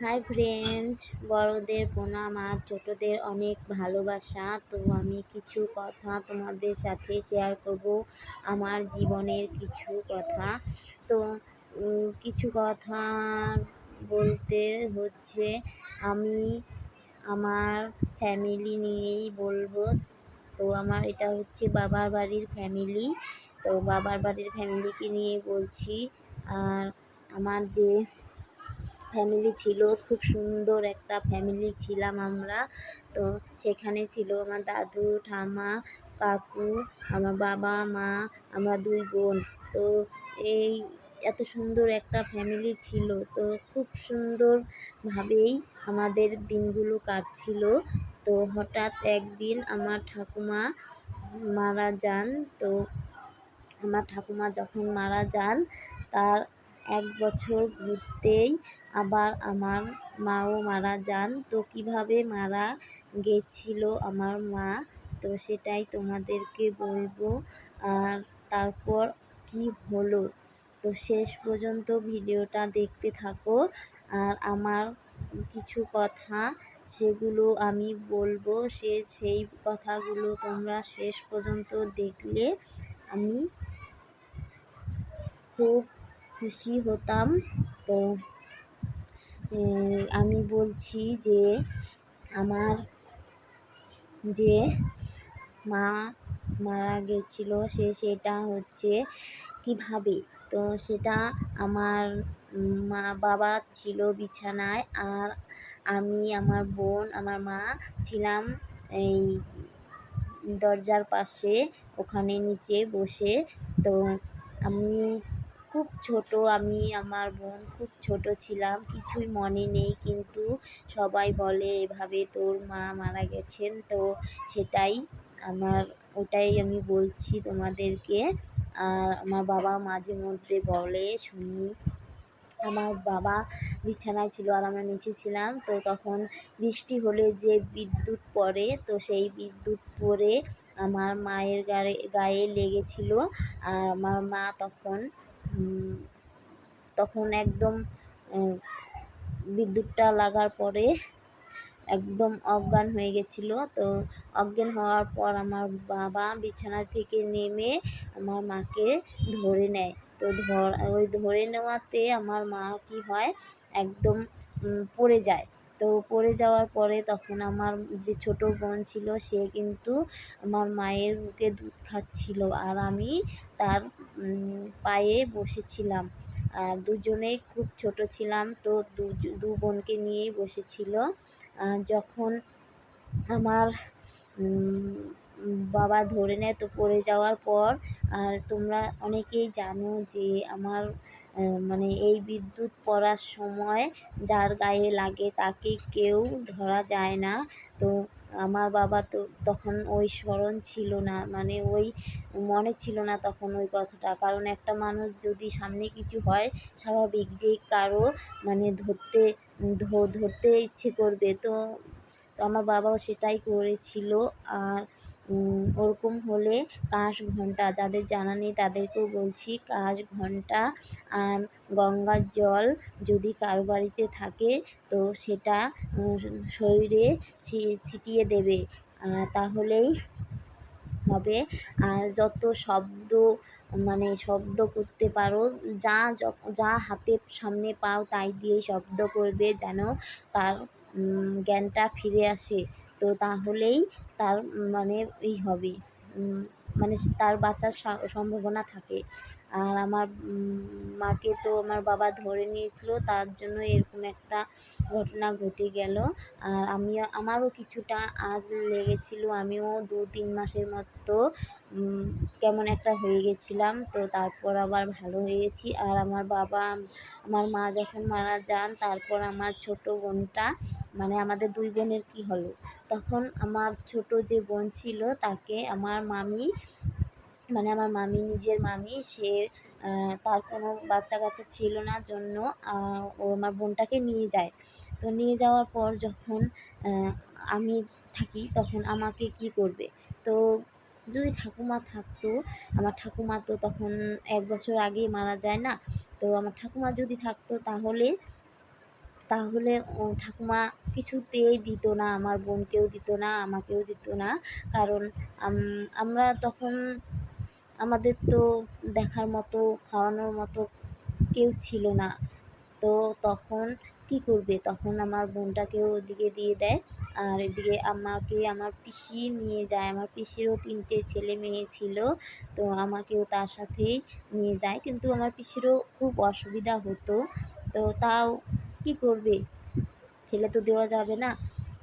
Hi friends বড়দের প্রণাম আর ছোটোদের অনেক ভালোবাসা। তো আমি কিছু কথা তোমাদের সাথে শেয়ার করব আমার জীবনের কিছু কথা। তো কিছু কথা বলতে হচ্ছে আমি আমার ফ্যামিলি নিয়েই বলব। তো আমার এটা হচ্ছে বাবার বাড়ির ফ্যামিলি তো বাবার বাড়ির ফ্যামিলিকে নিয়ে বলছি। আর আমার যে ফ্যামিলি ছিল, খুব সুন্দর একটা ফ্যামিলি ছিলাম আমরা। তো সেখানে ছিল আমার দাদু, ঠাম্মা, কাকু, আমার বাবা, মা, আমরা দুই বোন। তো এই এত সুন্দর একটা ফ্যামিলি ছিল। তো খুব সুন্দরভাবেই আমাদের দিনগুলো কাটছিল। তো হঠাৎ একদিন আমার ঠাকুমা মারা যান। তো আমার ঠাকুমা যখন মারা যান, তার এক বছর ঘুরতেই আবার আমার মাও মারা যান। তো কীভাবে মারা গেছিল আমার মা? তো সেটাই তোমাদেরকে বলব। আর তারপর কি হলো? তো শেষ পর্যন্ত ভিডিওটা দেখতে থাকো। আর আমার কিছু কথা সেগুলো আমি বলব। সে সেই কথাগুলো তোমরা শেষ পর্যন্ত দেখলে আমি খুব খুশি হতাম। তো আমি বলছি যে, আমার যে মা মারা গেছিল, সে সেটা হচ্ছে কীভাবে? তো, সেটা আমার মা বাবা ছিল বিছানায়, আর আমি আমার বোন, আমার মা ছিলাম এই দরজার পাশে, ওখানে নিচে বসে। তো, আমি খুব ছোট, আমি আমার বোন খুব ছোট ছিলাম, কিছুই মনে নেই, কিন্তু সবাই বলে, এভাবে তোর মা মারা গেছেন। তো সেটাই আমার, ওটাই আমি বলছি তোমাদেরকে। আর আমার বাবা মাঝে মধ্যে বলে, শুনি, আমার বাবা বিছানায় ছিল আর আমরা নিচে ছিলাম। তো তখন বৃষ্টি হলে যে বিদ্যুৎ পড়ে, তো সেই বিদ্যুৎ পড়ে আমার মায়ের গায়ে গায়ে লেগেছিল। আর আমার মা তখন তখন একদম বিদ্যুৎটা লাগার পরে একদম অজ্ঞান হয়ে গেছিল। তো অজ্ঞান হওয়ার পর আমার বাবা বিছানা থেকে নেমে আমার মাকে ধরে নেয়। তো ধর, ওই ধরে নেওয়াতে আমার মা কী হয়, একদম পড়ে যায়। তো পড়ে যাওয়ার পরে তখন আমার যে ছোট বোন ছিল, সে কিন্তু আমার মায়ের বুকে দুধ খাচ্ছিল আর আমি তার পায়ে বসেছিলাম। আর দুজনেই খুব ছোট ছিলাম তো দু বোনকে নিয়েই বসেছিল। যখন আমার বাবা ধরে নেয় তো পড়ে যাওয়ার পর, আর তোমরা অনেকেই জানো যে আমার মানে এই বিদ্যুৎ পড়ার সময় যার গায়ে লাগে তাকে কেউ ধরা যায় না। তো আমার বাবা তো তখন ওই স্মরণ ছিল না মানে ওই মনে ছিল না তখন ওই কথাটা। কারণ একটা মানুষ যদি সামনে কিছু হয় স্বাভাবিক যে কারও মানে ধরতে ধরতে ইচ্ছে করবে। তো তো আমার বাবাও সেটাই করেছিল। আর ওরকম হলে কাঁস ঘণ্টা, যাদের জানা নেই তাদেরকেও বলছি কাঁস ঘণ্টা আর গঙ্গার জল যদি কারও বাড়িতে থাকে, তো সেটা শরীরে ছিটিয়ে দেবে। তাহলেই হবে। আর যত শব্দ মানে শব্দ করতে পারো, যা যা হাতের সামনে পাও তাই দিয়েই শব্দ করবে যেন তার জ্ঞানটা ফিরে আসে। তো তাহলেই তার মানে ই হবে মানে তার বাঁচার সম্ভাবনা থাকে। আর আমার মাকে তো আমার বাবা ধরে নিয়েছিল, তার জন্য এরকম একটা ঘটনা ঘটে গেল। আর আমি আমারও কিছুটা আজ লেগেছিল, আমিও দু, তিন মাসের মতো কেমন একটা হয়ে গেছিলাম। তো তারপর আবার ভালো হয়ে গেছি আর আমার বাবা, আমার মা যখন মারা যান, তারপর আমার ছোট বোনটা মানে আমাদের দুই বোনের কি হলো? তখন আমার ছোট যে বোন ছিল, তাকে আমার মামি মানে আমার মামি, নিজের মামি, সে তার কোনো বাচ্চা কাচ্চা ছিল না জন্য ও আমার বোনটাকে নিয়ে যায়। তো নিয়ে যাওয়ার পর যখন আমি থাকি, তখন আমাকে কি করবে? তো যদি ঠাকুমা থাকতো, আমার ঠাকুমা তো তখন এক বছর আগেই মারা যায় না। তো আমার ঠাকুমা যদি থাকতো, তাহলে তাহলে ও ঠাকুমা কিছুতেই দিত না, আমার বোনকেও দিত না, আমাকেও দিত না। কারণ আমরা তখন আমাদের তো দেখার মতো, খাওয়ানোর মতো কেউ ছিল না। তো তখন কী করবে? তখন আমার বোনটাকেও ওদিকে দিয়ে দেয়। আর এদিকে আমাকে, আমার পিসি নিয়ে যায়। আমার পিসিরও তিনটে ছেলে মেয়ে ছিল। তো আমাকেও তার সাথেই নিয়ে যায়। কিন্তু আমার পিসিরও খুব অসুবিধা হতো। তো তাও কী করবে? ফেলে তো দেওয়া যাবে না,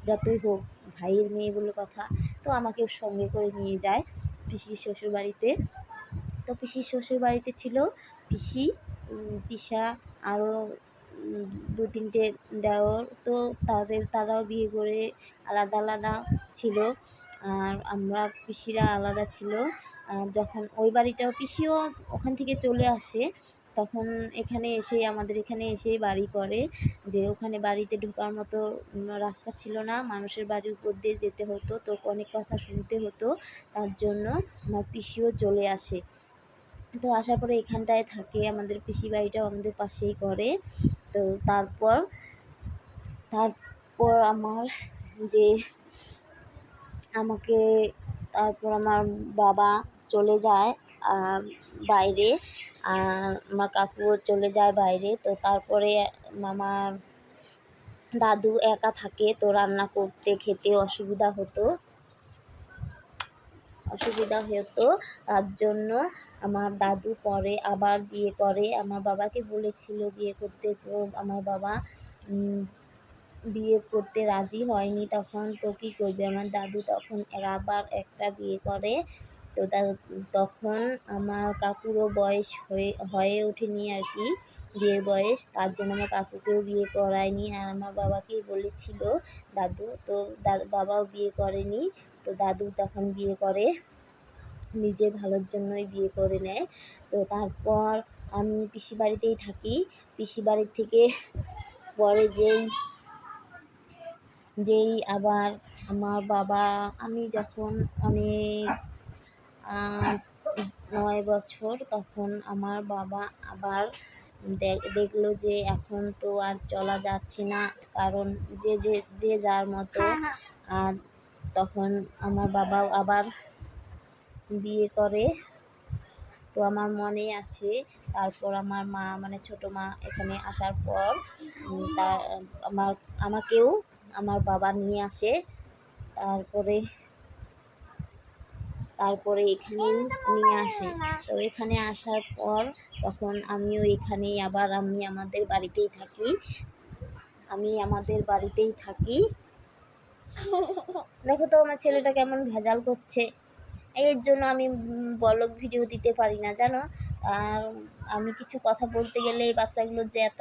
যতই হোক, ভাইয়ের মেয়ে বলে কথা। তো আমাকেও সঙ্গে করে নিয়ে যায় পিসির শ্বশুরবাড়িতে। তো পিসির শ্বশুরবাড়িতে ছিল পিসি পিসা আরও দু তিনটে দেওর। তো তাদের, তারাও বিয়ে করে আলাদা আলাদা ছিল। আর আমরা পিসিরা আলাদা ছিল। যখন ওই বাড়িটাও, পিসিও ওখান থেকে চলে আসে। তখন এখানে এসে আমাদের এখানে এসে বাড়ি করে। যে ওখানে বাড়িতে ঢোকার মতো রাস্তা ছিল না। মানুষের বাড়ির উপর দিয়ে যেতে হতো। তো অনেক কথা শুনতে হতো। তার জন্য আমার পিসিও চলে আসে। তো আসার পরে এখানটায় থাকে। আমাদের পিসি বাড়িটাও আমাদের পাশেই করে। তো তারপর তারপর আমার যে আমাকে, তারপর আমার বাবা চলে যায় বাইরে। আর আমার কাকুও চলে যায় বাইরে, তো তারপরে আমার দাদু একা থাকে, তো রান্না করতে খেতে অসুবিধা হতো। অসুবিধা হতো, তার জন্য আমার দাদু পরে আবার বিয়ে করে। আমার বাবাকে বলেছিল বিয়ে করতে, তো আমার বাবা বিয়ে করতে রাজি হয়নি তখন। তো কী করবে? আমার দাদু তখন আবার একটা বিয়ে করে। তো তখন আমার কাকুরও বয়স হয়ে হয়ে ওঠেনি আর কি, বিয়ের বয়স। তার জন্য আমার কাকুকেও বিয়ে করায়নি আর আমার বাবাকেই বলেছিল, দাদু, তো বাবাও বিয়ে করেনি। তো দাদু তখন বিয়ে করে, নিজের ভালোর জন্যই বিয়ে করে নেয়। তো তারপর আমি পিসি বাড়িতেই থাকি। পিসি বাড়ির থেকে পরে যেই যেই আবার আমার বাবা, আমি যখন অনেক নয় বছর তখন আমার বাবা আবার দেখল যে এখন তো আর চলা যাচ্ছে না। কারণ যে যে যে যার মতো, আর তখন আমার বাবাও আবার বিয়ে করে। তো আমার মনে আছে, তারপর আমার মা মানে ছোটো মা এখানে আসার পর তার, আমার, আমাকেও আমার বাবা নিয়ে আসে। তারপরে তারপরে এখানে নিয়ে আসে। তো এখানে আসার পর তখন আমিও এখানেই আবার আমি আমাদের বাড়িতেই থাকি। আমি আমাদের বাড়িতেই থাকি। দেখো তো আমার ছেলেটা কেমন ভেজাল করছে। এর জন্য আমি বলক ভিডিও দিতে পারি না, জানো? আর আমি কিছু কথা বলতে গেলে এই বাচ্চাগুলো যে এত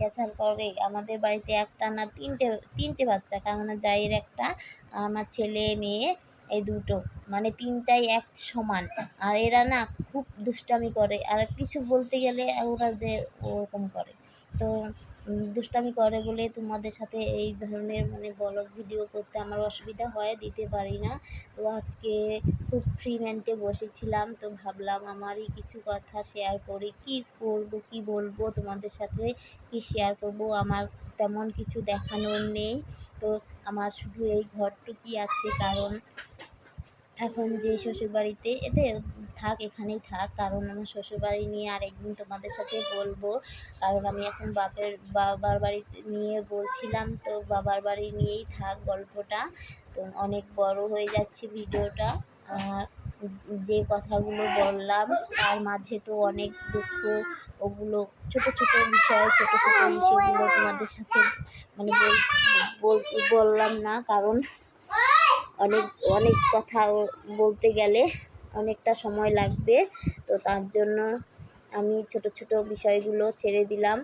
ক্যাচাল করে। আমাদের বাড়িতে একটা না তিনটে তিনটে বাচ্চা কারণ জায়ের একটা, আমার ছেলে, মেয়ে। এই দুটো। মানে তিনটাই এক সমান। আর এরা না খুব দুষ্টামি করে। আর কিছু বলতে গেলে ওরা যে ওরকম করে। তো দুষ্টামি করে বলে তোমাদের সাথে এই ধরনের মানে ব্লগ ভিডিও করতে আমার অসুবিধা হয়, দিতে পারি না। তো আজকে খুব ফ্রি ম্যান্টে বসেছিলাম। তো ভাবলাম আমারই কিছু কথা শেয়ার করি। কি করব, কি বলব, তোমাদের সাথে কি শেয়ার করব? আমার তেমন কিছু দেখানোর নেই। তো আমার শুধু এই ঘরটুকুই আছে। কারণ এখন যে শ্বশুরবাড়িতে এতে থাক, এখানেই থাক, কারণ আমার শ্বশুরবাড়ি নিয়ে আর একদিন তোমাদের সাথে বলব। কারণ আমি এখন বাপের, বাবার বাড়ি নিয়ে বলছিলাম, তো বাবার বাড়ি নিয়েই থাক গল্পটা। তো অনেক বড় হয়ে যাচ্ছে ভিডিওটা। আর যে কথাগুলো বললাম, তার মাঝে তো অনেক দুঃখ, ওগুলো ছোট ছোট বিষয়, ছোট ছোট বিষয়গুলো তোমাদের সাথে মানে বললাম না, কারণ অনেক অনেক কথা বলতে গেলে অনেকটা সময় লাগবে। তো তার জন্য আমি ছোট ছোট বিষয়গুলো ছেড়ে দিলাম।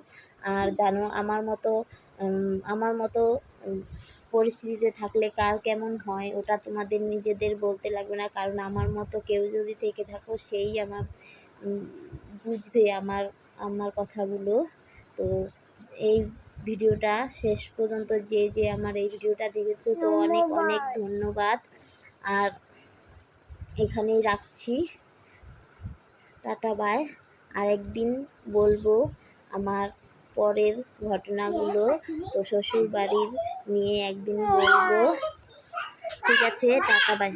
আর জানো, আমার মতো আমার মতো পরিস্থিতিতে থাকলে কার কেমন হয়, ওটা তোমাদের নিজেদের বলতে লাগবে না। কারণ আমার মতো কেউ যদি থেকে থাকো, সেই আমার বুঝবে আমার আমার কথাগুলো। তো এই ভিডিওটা শেষ পর্যন্ত যে যে আমার এই ভিডিওটা দেখেছ তো অনেক অনেক ধন্যবাদ। আর এখানেই রাখছি। Tata bye. আর একদিন বলব আমার পরের ঘটনাগুলো তো শ্বশুর বাড়ির নিয়ে একদিন বলব। ঠিক আছে টাটা বাই।